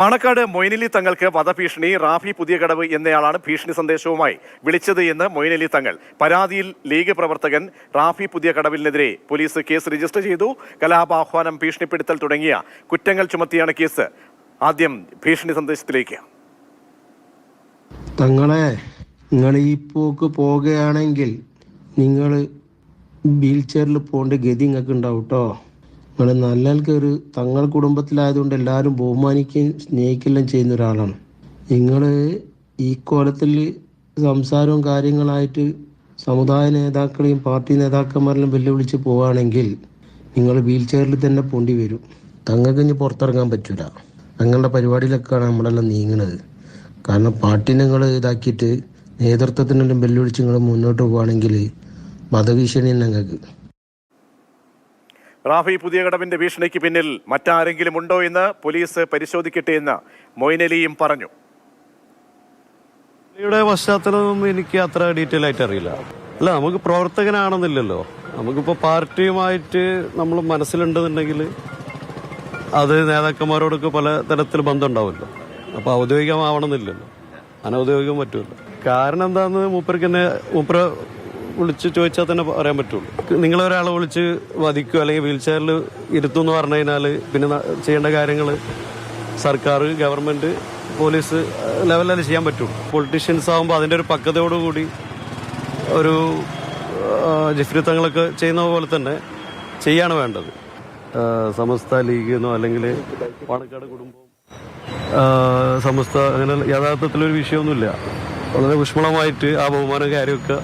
Panakkad Moeen Ali തങ്ങൾക്ക് വധഭീഷണി റാഫി പുതിയ കടവ് എന്നയാളാണ് ഭീഷണി സന്ദേശവുമായി വിളിച്ചത് എന്ന് മൊയ്നലി തങ്ങൾ. പരാതിയിൽ ലീഗ് പ്രവർത്തകൻ റാഫി പുതിയ കടവിലിനെതിരെ പോലീസ് കേസ് രജിസ്റ്റർ ചെയ്തു. കലാപാഹ്വാനം ഭീഷണിപ്പെടുത്തൽ തുടങ്ങിയ കുറ്റങ്ങൾ ചുമത്തിയാണ് കേസ്. ആദ്യം ഭീഷണി സന്ദേശത്തിലേക്ക്. തങ്ങളെ നിങ്ങൾ ഈ പോക്ക് പോകുകയാണെങ്കിൽ നിങ്ങൾ വീൽ ചെയറിൽ പോകേണ്ട ഗതി നിങ്ങൾക്ക് ഉണ്ടാവും കേട്ടോ. നിങ്ങൾ നല്ലൾക്ക് ഒരു തങ്ങൾ കുടുംബത്തിലായതുകൊണ്ട് എല്ലാവരും ബഹുമാനിക്കുകയും സ്നേഹിക്കുകയും ചെയ്യുന്ന ഒരാളാണ്. നിങ്ങൾ ഈ കോലത്തിൽ സംസാരവും കാര്യങ്ങളായിട്ട് സമുദായ നേതാക്കളെയും പാർട്ടി നേതാക്കന്മാരെയും വെല്ലുവിളിച്ച് പോവുകയാണെങ്കിൽ നിങ്ങൾ വീൽ ചെയറിൽ തന്നെ പോണ്ടി വരും. തങ്ങൾക്ക് ഇനി പുറത്തിറങ്ങാൻ പറ്റൂല. തങ്ങളുടെ പരിപാടിയിലൊക്കെയാണ് നമ്മളെല്ലാം നീങ്ങുന്നത്. കാരണം പാർട്ടി നിങ്ങൾ ഇതാക്കിയിട്ട് നേതൃത്വത്തിനെല്ലാം വെല്ലുവിളിച്ച് നിങ്ങൾ മുന്നോട്ട് പോവുകയാണെങ്കിൽ മതഭീഷണി ഞങ്ങൾക്ക്. റാഫി പുതിയ കടവിന്റെ ഭീഷണിക്ക് പിന്നിൽ മറ്റാരെങ്കിലും ഉണ്ടോ എന്ന് പോലീസ് പരിശോധിക്കട്ടെ എന്ന് മൊയ്നലിയും പറഞ്ഞു. പുള്ളിയുടെ പശ്ചാത്തലമൊന്നും എനിക്ക് അത്ര ഡീറ്റെയിൽ ആയിട്ട് അറിയില്ല. അല്ല നമുക്ക് പ്രവർത്തകനാണെന്നില്ലല്ലോ. നമുക്കിപ്പോ പാർട്ടിയുമായിട്ട് നമ്മൾ മനസ്സിലുണ്ടെന്നുണ്ടെങ്കിൽ അത് നേതാക്കന്മാരോടൊക്കെ പല തരത്തിൽ ബന്ധം ഉണ്ടാവുമല്ലോ അപ്പൊ ഔദ്യോഗികമാവണമെന്നില്ലല്ലോ. അനൗദ്യോഗികം പറ്റുമല്ലോ കാരണം എന്താന്ന് മൂപ്പർക്ക് തന്നെ മൂപ്പര വിളിച്ച് ചോദിച്ചാൽ തന്നെ പറയാൻ പറ്റുള്ളൂ. നിങ്ങൾ ഒരാളെ വിളിച്ച് വധിക്കുക അല്ലെങ്കിൽ വീൽ ചെയറിൽ ഇരുത്തും എന്ന് പറഞ്ഞു കഴിഞ്ഞാൽ പിന്നെ ചെയ്യേണ്ട കാര്യങ്ങൾ സർക്കാർ ഗവൺമെന്റ് പോലീസ് ലെവലിൽ ചെയ്യാൻ പറ്റുള്ളൂ. പൊളിറ്റീഷ്യൻസ് ആകുമ്പോൾ അതിന്റെ ഒരു പക്വതയോടുകൂടി ഒരു ജിഫ്രി തങ്ങളൊക്കെ ചെയ്യുന്ന പോലെ തന്നെ ചെയ്യാണ് വേണ്ടത്. സമസ്ത ലീഗ് എന്നോ അല്ലെങ്കിൽ പാണക്കാട് കുടുംബം സമസ്ത അങ്ങനെ യഥാർത്ഥത്തിലൊരു വിഷയമൊന്നുമില്ല. വളരെ ഊഷ്മളമായിട്ട് ആ ബഹുമാനം കാര്യമൊക്കെ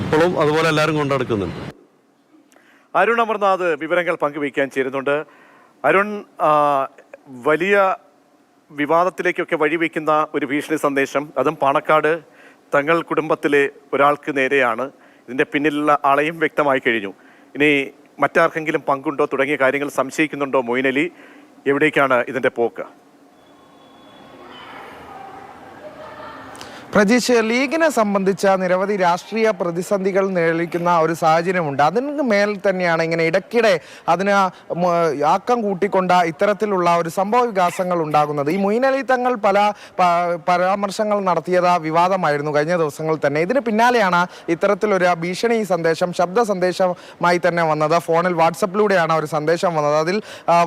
ഇപ്പോഴും അതുപോലെ എല്ലാവരും കൊണ്ടെടുക്കുന്നുണ്ട്. അരുൺ അമർനാഥ് വിവരങ്ങൾ പങ്കുവയ്ക്കാൻ ചേരുന്നുണ്ട്. അരുൺ വലിയ വിവാദത്തിലേക്കൊക്കെ വഴിവെക്കുന്ന ഒരു ഭീഷണി സന്ദേശം അതും പാണക്കാട് തങ്ങൾ കുടുംബത്തിലെ ഒരാൾക്ക് നേരെയാണ്. ഇതിന്റെ പിന്നിലുള്ള ആളെയും വ്യക്തമായി കഴിഞ്ഞു. ഇനി മറ്റാർക്കെങ്കിലും പങ്കുണ്ടോ? തുടങ്ങിയ കാര്യങ്ങൾ സംശയിക്കുന്നുണ്ടോ? മൊയ്നലി എവിടേക്കാണ് ഇതിന്റെ പോക്ക്? പ്രജീഷ് ലീഗിനെ സംബന്ധിച്ച നിരവധി രാഷ്ട്രീയ പ്രതിസന്ധികൾ നേരിടുന്ന ഒരു സാഹചര്യമുണ്ട്. അതിന് മേൽ തന്നെയാണ് ഇങ്ങനെ ഇടയ്ക്കിടെ അതിന് ആക്കം കൂട്ടിക്കൊണ്ട ഇത്തരത്തിലുള്ള ഒരു സംഭവ വികാസങ്ങൾ ഉണ്ടാകുന്നത്. ഈ മൊയ്നലി തങ്ങൾ പല പരാമർശങ്ങൾ നടത്തിയത് വിവാദമായിരുന്നു കഴിഞ്ഞ ദിവസങ്ങൾ തന്നെ. ഇതിന് പിന്നാലെയാണ് ഇത്തരത്തിലൊരു ഭീഷണി സന്ദേശം ശബ്ദ സന്ദേശമായി തന്നെ വന്നത്. ഫോണിൽ വാട്സപ്പിലൂടെയാണ് ഒരു സന്ദേശം വന്നത്. അതിൽ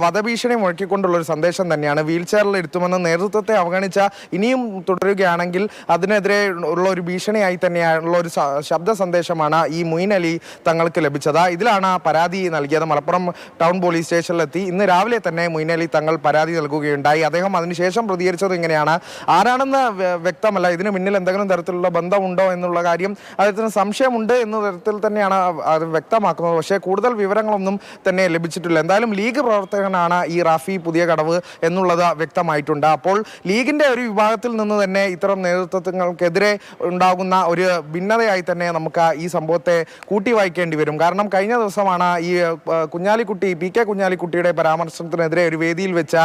വധഭീഷണി മുഴക്കിക്കൊണ്ടുള്ള ഒരു സന്ദേശം തന്നെയാണ്. വീൽ ചെയറിൽ ഇരുത്തുമെന്ന് നേതൃത്വത്തെ അവഗണിച്ച ഇനിയും തുടരുകയാണെങ്കിൽ അതിനെതിരെ ഉള്ള ഒരു ഭീഷണിയായി തന്നെയുള്ള ഒരു ശബ്ദ സന്ദേശമാണ് ഈ മൊയ്ൻ അലി തങ്ങൾക്ക് ലഭിച്ചത്. ഇതിലാണ് പരാതി നൽകിയത്. മലപ്പുറം ടൗൺ പോലീസ് സ്റ്റേഷനിലെത്തി. ഇന്ന് രാവിലെ തന്നെ മൊയ്ൻ അലി തങ്ങൾ പരാതി നൽകുകയുണ്ടായി. അദ്ദേഹം അതിനുശേഷം പ്രതികരിച്ചത് ഇങ്ങനെയാണ്. ആരാണെന്ന് വ്യക്തമല്ല. ഇതിന് പിന്നിൽ എന്തെങ്കിലും തരത്തിലുള്ള ബന്ധമുണ്ടോ എന്നുള്ള കാര്യം അദ്ദേഹത്തിന് സംശയമുണ്ട് എന്ന തരത്തിൽ തന്നെയാണ് അത് വ്യക്തമാക്കുന്നത്. പക്ഷേ കൂടുതൽ വിവരങ്ങളൊന്നും തന്നെ ലഭിച്ചിട്ടില്ല. എന്തായാലും ലീഗ് പ്രവർത്തകനാണ് ഈ റാഫി പുതിയ കടവ് എന്നുള്ളത് വ്യക്തമായിട്ടുണ്ട്. അപ്പോൾ ലീഗിന്റെ ഒരു വിഭാഗത്തിൽ നിന്ന് തന്നെ ഇത്തരം നേതൃത്വങ്ങൾക്കെതിരെ ഉണ്ടാകുന്ന ഒരു ഭിന്നതയായി തന്നെ നമുക്ക് ഈ സംഭവത്തെ കൂട്ടി വായിക്കേണ്ടി വരും. കാരണം കഴിഞ്ഞ ദിവസമാണ് ഈ കുഞ്ഞാലിക്കുട്ടി പി കെ കുഞ്ഞാലിക്കുട്ടിയുടെ പരാമർശത്തിനെതിരെ ഒരു വേദിയിൽ വെച്ച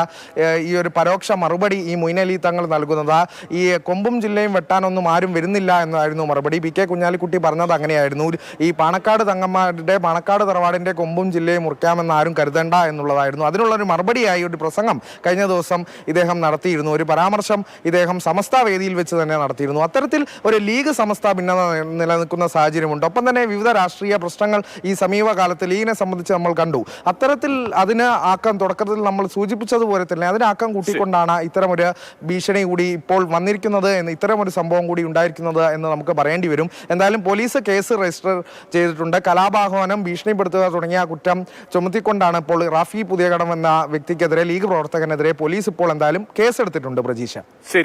ഈ ഒരു പരോക്ഷ മറുപടി ഈ മൊയ്നലി തങ്ങൾ നൽകുന്നത്. ഈ കൊമ്പും ജില്ലയും വെട്ടാനൊന്നും ആരും വരുന്നില്ല എന്നായിരുന്നു മറുപടി. പി കെ കുഞ്ഞാലിക്കുട്ടി പറഞ്ഞത് അങ്ങനെയായിരുന്നു. ഈ പാണക്കാട് തങ്ങന്മാരുടെ പാണക്കാട് തറവാടിന്റെ കൊമ്പും ജില്ലയും മുറിക്കാമെന്ന് ആരും കരുതണ്ട എന്നുള്ളതായിരുന്നു. അതിനുള്ള ഒരു മറുപടിയായി ഒരു പ്രസംഗം കഴിഞ്ഞ ദിവസം ഇദ്ദേഹം നടത്തിയിരുന്നു. ഒരു പരാമർശം ഇദ്ദേഹം സമസ്ത വേദിയിൽ വെച്ച് തന്നെ നടത്തിയിരുന്നു. അത്തരത്തിൽ ഒരു ലീഗ് സമസ്ത ഭിന്നത നിലനിൽക്കുന്ന സാഹചര്യമുണ്ട്. ഒപ്പം തന്നെ വിവിധ രാഷ്ട്രീയ പ്രശ്നങ്ങൾ ഈ സമീപകാലത്ത് ലീഗിനെ സംബന്ധിച്ച് നമ്മൾ കണ്ടു. അത്തരത്തിൽ അതിന് ആക്കം തുടക്കത്തിൽ നമ്മൾ സൂചിപ്പിച്ചതുപോലെ തന്നെ അതിന് ആക്കം കൂട്ടിക്കൊണ്ടാണ് ഇത്തരമൊരു ഭീഷണി കൂടി ഇപ്പോൾ വന്നിരിക്കുന്നത് എന്ന് ഇത്തരമൊരു സംഭവം കൂടി ഉണ്ടായിരിക്കുന്നത് എന്ന് നമുക്ക് പറയേണ്ടി വരും. എന്തായാലും പോലീസ് കേസ് രജിസ്റ്റർ ചെയ്തിട്ടുണ്ട്. കലാപാഹ്വാനം ഭീഷണിപ്പെടുത്തുക തുടങ്ങിയ കുറ്റം ചുമത്തിക്കൊണ്ടാണ് ഇപ്പോൾ റാഫി പുതിയകടം എന്ന വ്യക്തിക്കെതിരെ ലീഗ് പ്രവർത്തകനെതിരെ പോലീസ് ഇപ്പോൾ എന്തായാലും കേസെടുത്തിട്ടുണ്ട് പ്രജീഷ. ശരി.